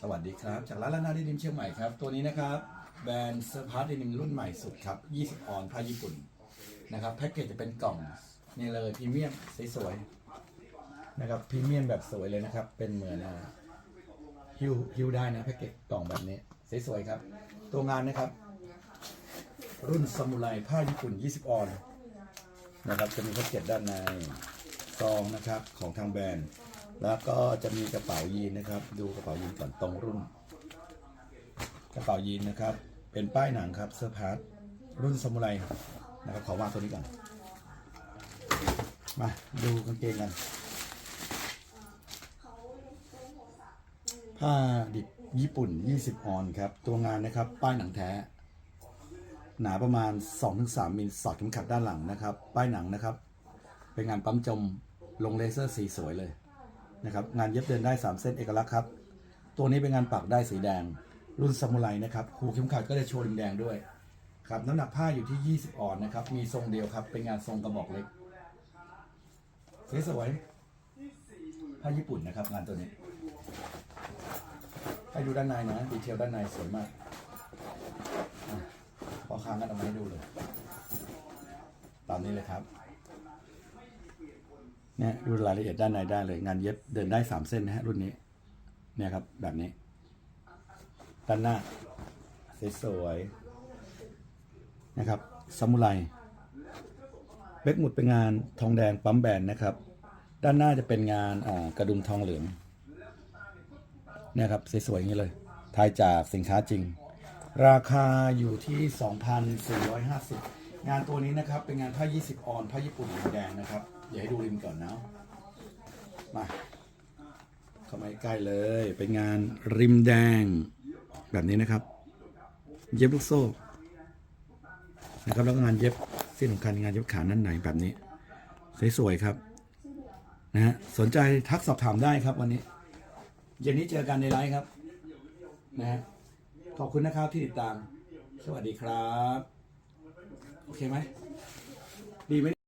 สวัสดีครับ จากร้านลานาดินิมเชียงใหม่ครับ ตัวนี้นะครับ แบรนด์เซอร์พาร์ดินิมรุ่นใหม่สุดครับ 20 ออนผ้าญี่ปุ่นนะครับแพ็กเกจจะเป็นกล่องนี่เลยพรีเมียมสวยๆนะครับพรีเมียมแบบสวยเลยนะครับ เป็นเหมือนฮิวฮิวได้นะแพ็กเกจกล่องแบบนี้สวยๆครับ ตัวงานนะครับ รุ่นซามูไรผ้าญี่ปุ่น 20 ออนนะครับจะมีแพ็กเกจด้านในซองนะครับของทางแบรนด์ แล้วก็จะมีกระเป๋ายีนนะครับ ดูกระเป๋ายีนก่อนตรงรุ่น กระเป๋ายีนนะครับ เป็นป้ายหนังครับเสื้อพาร์ทรุ่นซามูไรนะครับขอวางตัวนี้ก่อน มาดูกางเกงกัน ผ้าดิบญี่ปุ่น 20 ออนครับ ตัวงานนะครับ ป้ายหนังแท้ หนาประมาณ 2-3มิลสอดเข็มขัดด้านหลังนะครับ ป้ายหนังนะครับ เป็นงานปั๊มจมลงเลเซอร์สีสวยเลย นะครับงานเย็บเดินได้ 3 เส้นเอกลักษณ์ครับ ตัวนี้เป็นงานปักได้สีแดง รุ่นซามูไรนะครับหูเข็มขัดก็จะโชว์แดงด้วยครับน้ำหนักผ้าอยู่ที่ 20 ออนนะครับ มีทรงเดียวครับ เป็นงานทรงกระบอกเล็กสวยๆผ้าญี่ปุ่นนะครับ งานตัวนี้ให้ดูด้านในนะดีเทลด้านในสวยมากพอค้างกันเอามาให้ดูเลย ตามนี้เลยครับ เนี่ยดูรายละเอียดด้านในได้เลย งานเย็บเดินได้สามเส้นนะฮะรุ่นนี้ เนี่ยครับแบบนี้ ด้านหน้าสวยๆนะครับซามูไรเบกหมุดเป็นงานทองแดงปั๊มแบนนะครับ ด้านหน้าจะเป็นงานกระดุมทองเหลืองเนี่ยครับสวยๆอย่างนี้เลยทายจากสินค้าจริง ราคาอยู่ที่ 2,450 งานตัวนี้นะครับ เป็นงานผ้า 20 ออน ผ้าญี่ปุ่นสีแดงนะครับ เดี๋ยวให้ดูริมก่อนนะ มาเข้ามาใกล้เลย เป็นงานริมแดง แบบนี้นะครับ เย็บลูกโซ่ นะครับ แล้วก็งานเย็บที่สำคัญงานเย็บขาด้านในแบบนี้ สวยๆครับ นะฮะ สนใจทักสอบถามได้ครับวันนี้ เย็นนี้เจอกันในไลฟ์ครับ นะฮะ ขอบคุณนะครับที่ติดตาม สวัสดีครับ โอเคไหมดีไหม